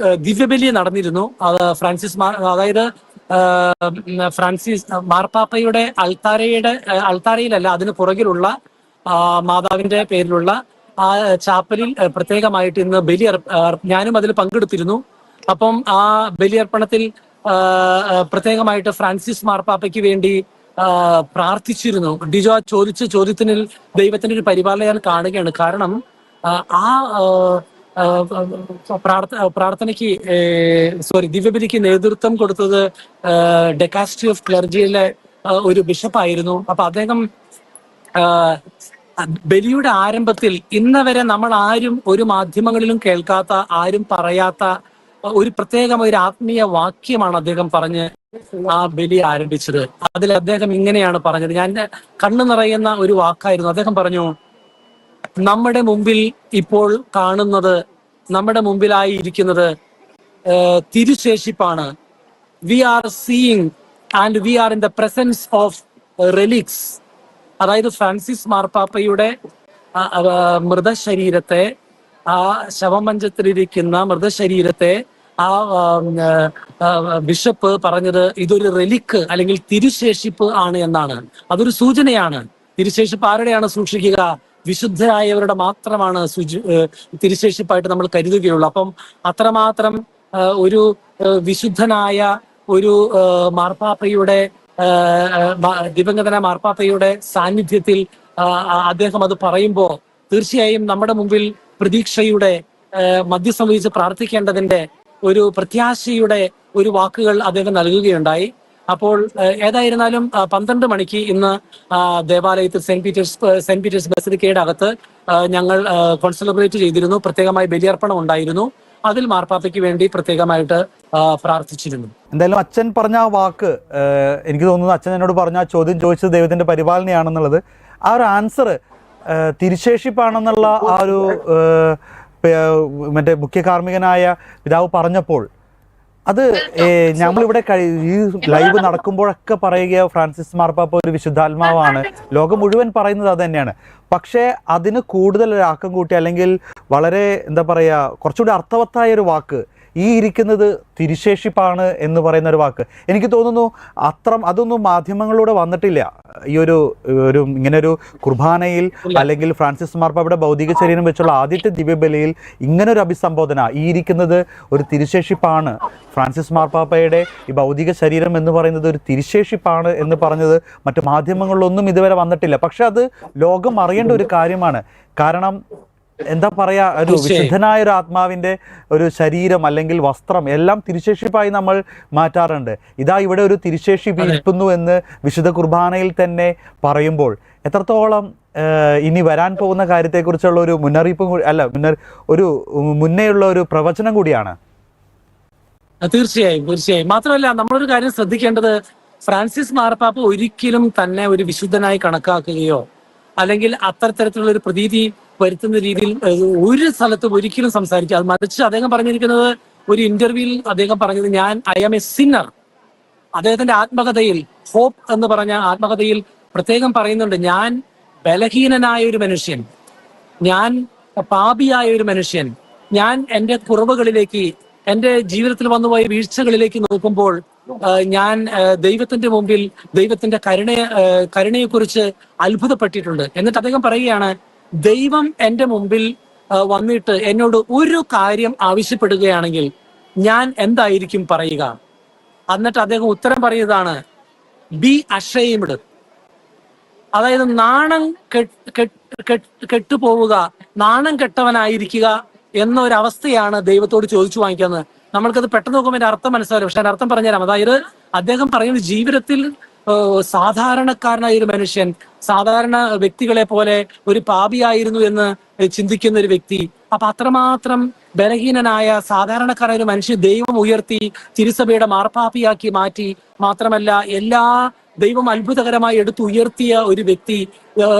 ദിവ്യബലി നടന്നിരുന്നു. അത് ഫ്രാൻസിസ് അതായത് ഫ്രാൻസിസ് മാർപ്പാപ്പയുടെ അൾത്താരയുടെ അൾത്താരയിലല്ല അതിന് പുറകിലുള്ള മാതാവിന്റെ പേരിലുള്ള ആ ചാപ്പലിൽ പ്രത്യേകമായിട്ട് ഇന്ന് ബലി ഞാനും അതിൽ പങ്കെടുത്തിരുന്നു. അപ്പം ആ ബലിയർപ്പണത്തിൽ പ്രത്യേകമായിട്ട് ഫ്രാൻസിസ് മാർപ്പാപ്പയ്ക്ക് വേണ്ടി പ്രാർത്ഥിച്ചിരുന്നു. ഡിജോ ചോദിച്ച ചോദ്യത്തിന് ദൈവത്തിന്റെ ഒരു പരിപാലന കാണുകയാണ്. കാരണം ആ, പ്രാർത്ഥനയ്ക്ക് സോറി ദിവ്യബലിക്ക് നേതൃത്വം കൊടുത്തത് ഡെക്കാസ്ട്രി ഓഫ് ക്ലർജിയിലെ ഒരു ബിഷപ്പായിരുന്നു. അപ്പൊ അദ്ദേഹം ബലിയുടെ ആരംഭത്തിൽ ഇന്ന് വരെ നമ്മൾ ആരും ഒരു മാധ്യമങ്ങളിലും കേൾക്കാത്ത ആരും പറയാത്ത ഒരു പ്രത്യേകം ഒരു ആത്മീയ വാക്യമാണ് അദ്ദേഹം പറഞ്ഞ് ആ ബലി ആരംഭിച്ചത്. അതിൽ അദ്ദേഹം ഇങ്ങനെയാണ് പറഞ്ഞത്. ഞാൻ കണ്ണു നിറയുന്ന ഒരു വാക്കായിരുന്നു. അദ്ദേഹം പറഞ്ഞു നമ്മുടെ മുമ്പിൽ ഇപ്പോൾ കാണുന്നത് നമ്മുടെ മുമ്പിലായി ഇരിക്കുന്നത് തിരുശേഷിപ്പാണ്. We are seeing and we are in the presence of relics. അതായത് ഫ്രാൻസിസ് മാർപ്പാപ്പയുടെ മൃതശരീരത്തെ ആ ശവമഞ്ചത്തിലിരിക്കുന്ന മൃതശരീരത്തെ ആ, ബിഷപ്പ് പറഞ്ഞത് ഇതൊരു റെലിക്ക് അല്ലെങ്കിൽ തിരുശേഷിപ്പ് ആണ് എന്നാണ്. അതൊരു സൂചനയാണ്. തിരുശേഷിപ്പ് ആരുടെയാണ് സൂക്ഷിക്കുക? വിശുദ്ധരായവരുടെ മാത്രമാണ് ശുചി തിരുശേഷിപ്പായിട്ട് നമ്മൾ കരുതുകയുള്ളൂ. അപ്പം അത്രമാത്രം ഒരു വിശുദ്ധനായ ഒരു മാർപ്പാപ്പയുടെ ദിവംഗതന മാർപ്പാപ്പയുടെ സാന്നിധ്യത്തിൽ അദ്ദേഹം അത് പറയുമ്പോൾ തീർച്ചയായും നമ്മുടെ മുമ്പിൽ പ്രതീക്ഷയുടെ വഹിച്ച് പ്രാർത്ഥിക്കേണ്ടതിന്റെ ഒരു പ്രത്യാശയുടെ ഒരു വാക്കുകൾ അദ്ദേഹം നൽകുകയുണ്ടായി. അപ്പോൾ ഏതായിരുന്നാലും പന്ത്രണ്ട് മണിക്ക് ഇന്ന് ദേവാലയത്തിൽ സെന്റ് പീറ്റേഴ്സ് സെന്റ് പീറ്റേഴ്സ് ബസിലിക്കയുടെ അകത്ത് ഞങ്ങൾ കോൺസെലിബ്രേറ്റ് ചെയ്തിരുന്നു. പ്രത്യേകമായി ബലിയർപ്പണം ഉണ്ടായിരുന്നു. അതിൽ മാർപ്പാപ്പയ്ക്ക് വേണ്ടി പ്രത്യേകമായിട്ട് പ്രാർത്ഥിച്ചിരുന്നു. എന്തായാലും അച്ഛൻ പറഞ്ഞ ആ വാക്ക് എനിക്ക് തോന്നുന്നു അച്ഛൻ എന്നോട് പറഞ്ഞ ആ ചോദ്യം ചോദിച്ചത് ദൈവത്തിന്റെ പരിപാലനയാണെന്നുള്ളത് ആ ഒരു ആൻസർ തിരുശേഷിപ്പാണെന്നുള്ള ആ ഒരു മറ്റേ മുഖ്യ കാർമ്മികനായ പിതാവ് പറഞ്ഞപ്പോൾ അത് നമ്മളിവിടെ ഈ ലൈവ് നടക്കുമ്പോഴൊക്കെ പറയുക ഫ്രാൻസിസ് മാർപ്പാപ്പ ഒരു വിശുദ്ധാത്മാവാണ്. ലോകം മുഴുവൻ പറയുന്നത് അത് തന്നെയാണ്. പക്ഷേ അതിന് കൂടുതൽ ഒരു ആക്കം കൂട്ടി അല്ലെങ്കിൽ വളരെ എന്താ പറയുക കുറച്ചുകൂടി അർത്ഥവത്തായ ഒരു വാക്ക് ഈ ഇരിക്കുന്നത് തിരുശേഷിപ്പാണ് എന്ന് പറയുന്ന ഒരു വാക്ക്. എനിക്ക് തോന്നുന്നു അത്ര അതൊന്നും മാധ്യമങ്ങളിലൂടെ വന്നിട്ടില്ല. ഈ ഒരു ഒരു ഇങ്ങനെ ഒരു കുർബാനയിൽ അല്ലെങ്കിൽ ഫ്രാൻസിസ് മാർപ്പാപ്പയുടെ ഭൗതിക ശരീരം വെച്ചുള്ള ആദ്യത്തെ ദിവ്യബലിയിൽ ഇങ്ങനെ ഒരു അഭിസംബോധന ഈ ഇരിക്കുന്നത് ഒരു തിരുശേഷിപ്പാണ്. ഫ്രാൻസിസ് മാർപ്പാപ്പയുടെ ഈ ഭൗതിക ശരീരം എന്ന് പറയുന്നത് ഒരു തിരുശേഷിപ്പാണ് എന്ന് പറഞ്ഞത് മറ്റു മാധ്യമങ്ങളിലൊന്നും ഇതുവരെ വന്നിട്ടില്ല. പക്ഷെ അത് ലോകം അറിയേണ്ട ഒരു കാര്യമാണ്. കാരണം എന്താ പറയാ ഒരു വിശുദ്ധനായ ഒരു ആത്മാവിന്റെ ഒരു ശരീരം അല്ലെങ്കിൽ വസ്ത്രം എല്ലാം തിരുശേഷിപ്പായി നമ്മൾ മാറ്റാറുണ്ട്. ഇതാ ഇവിടെ ഒരു തിരുശേഷി ഇരിക്കുന്നു എന്ന് വിശുദ്ധ കുർബാനയിൽ തന്നെ പറയുമ്പോൾ എത്രത്തോളം ഇനി വരാൻ പോകുന്ന കാര്യത്തെക്കുറിച്ചുള്ള ഒരു മുന്നറിയിപ്പും കൂടി അല്ല മുന്നർ ഒരു മുന്നേയുള്ള ഒരു പ്രവചനം കൂടിയാണ്. തീർച്ചയായും തീർച്ചയായും. മാത്രമല്ല നമ്മളൊരു കാര്യം ശ്രദ്ധിക്കേണ്ടത് ഫ്രാൻസിസ് മാർപ്പാപ്പ ഒരിക്കലും തന്നെ ഒരു വിശുദ്ധനായി കണക്കാക്കുകയോ അല്ലെങ്കിൽ അത്തരത്തിലുള്ള ഒരു പ്രതീതി വരുത്തുന്ന രീതിയിൽ ഒരു സ്ഥലത്തും ഒരിക്കലും സംസാരിക്കുക അത് മറിച്ച് അദ്ദേഹം പറഞ്ഞിരിക്കുന്നത് ഒരു ഇന്റർവ്യൂവിൽ അദ്ദേഹം പറഞ്ഞത് ഞാൻ ഐ ആം എ സിന്നർ അദ്ദേഹത്തിന്റെ ആത്മകഥയിൽ ഹോപ്പ് എന്ന് പറഞ്ഞ ആത്മകഥയിൽ പ്രത്യേകം പറയുന്നുണ്ട് ഞാൻ ബലഹീനനായ ഒരു മനുഷ്യൻ. ഞാൻ പാപിയായ ഒരു മനുഷ്യൻ. ഞാൻ എന്റെ കുറവുകളിലേക്ക് എന്റെ ജീവിതത്തിൽ വന്നുപോയ വീഴ്ചകളിലേക്ക് നോക്കുമ്പോൾ ഞാൻ ദൈവത്തിന്റെ മുമ്പിൽ ദൈവത്തിന്റെ കരുണയെ കരുണയെക്കുറിച്ച് അത്ഭുതപ്പെട്ടിട്ടുണ്ട്. എന്നിട്ട് അദ്ദേഹം പറയുകയാണ് ദൈവം എന്റെ മുമ്പിൽ വന്നിട്ട് എന്നോട് ഒരു കാര്യം ആവശ്യപ്പെടുകയാണെങ്കിൽ ഞാൻ എന്തായിരിക്കും പറയുക? എന്നിട്ട് അദ്ദേഹം ഉത്തരം പറയുന്നതാണ് ബി അഷെയിംഡ് അതായത് നാണം കെട്ട് കെട്ട് കെട്ട് കെട്ടുപോവുക നാണം കെട്ടവനായിരിക്കുക എന്നൊരവസ്ഥയാണ് ദൈവത്തോട് ചോദിച്ചു വാങ്ങിക്കുന്നത്. നമ്മൾക്കത് പെട്ടെന്ന് നോക്കുമ്പോൾ അർത്ഥം മനസ്സിലാവില്ല. പക്ഷെ അർത്ഥം പറഞ്ഞുതരാം. അതായത് അദ്ദേഹം പറയുന്നത് ജീവിതത്തിൽ സാധാരണക്കാരനായ ഒരു മനുഷ്യൻ സാധാരണ വ്യക്തികളെ പോലെ ഒരു പാപിയായിരുന്നു എന്ന് ചിന്തിക്കുന്ന ഒരു വ്യക്തി. അപ്പൊ അത്രമാത്രം ബലഹീനനായ സാധാരണക്കാരായ ഒരു മനുഷ്യൻ ദൈവം ഉയർത്തി തിരുസഭയുടെ മാർപ്പാപ്പിയാക്കി മാറ്റി മാത്രമല്ല എല്ലാ ദൈവം അത്ഭുതകരമായി എടുത്ത് ഉയർത്തിയ ഒരു വ്യക്തി.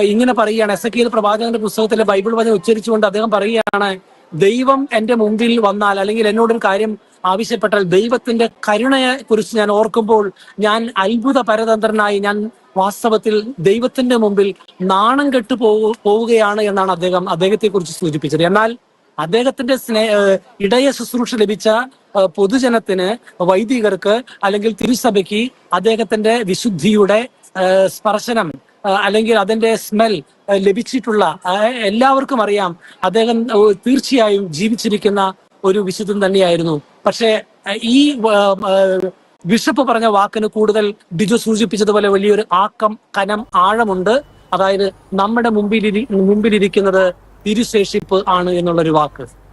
ഇങ്ങനെ പറയുകയാണ്. എസ് എ പ്രവാചകന്റെ പുസ്തകത്തിലെ ബൈബിൾ വചനം ഉച്ചരിച്ചുകൊണ്ട് അദ്ദേഹം പറയുകയാണ് ദൈവം എന്റെ മുമ്പിൽ വന്നാൽ അല്ലെങ്കിൽ എന്നോടൊരു കാര്യം ആവശ്യപ്പെട്ടാൽ ദൈവത്തിന്റെ കരുണയെ കുറിച്ച് ഞാൻ ഓർക്കുമ്പോൾ ഞാൻ അത്ഭുത പരതന്ത്രനായി ഞാൻ വാസ്തവത്തിൽ ദൈവത്തിന്റെ മുമ്പിൽ നാണം കെട്ടു പോവുകയാണ് എന്നാണ് അദ്ദേഹം അദ്ദേഹത്തെ കുറിച്ച് സൂചിപ്പിച്ചത്. എന്നാൽ അദ്ദേഹത്തിന്റെ സ്നേഹ ഇടയ ശുശ്രൂഷ ലഭിച്ച പൊതുജനത്തിന് വൈദികർക്ക് അല്ലെങ്കിൽ തിരുസഭയ്ക്ക് അദ്ദേഹത്തിന്റെ വിശുദ്ധിയുടെ സ്പർശനം അല്ലെങ്കിൽ അതിന്റെ സ്മെൽ ലഭിച്ചിട്ടുള്ള എല്ലാവർക്കും അറിയാം അദ്ദേഹം തീർച്ചയായും ജീവിച്ചിരിക്കുന്ന ഒരു വിശുദ്ധൻ തന്നെയായിരുന്നു. പക്ഷേ ഈ ബിഷപ്പ് പറഞ്ഞ വാക്കിന് കൂടുതൽ ബിജു സൂചിപ്പിച്ചതുപോലെ വലിയൊരു ആക്കം കനം ആഴമുണ്ട്. അതായത് നമ്മുടെ മുമ്പിൽ മുമ്പിലിരിക്കുന്നത് തിരുശേഷിപ്പ് ആണ് എന്നുള്ളൊരു വാക്ക്.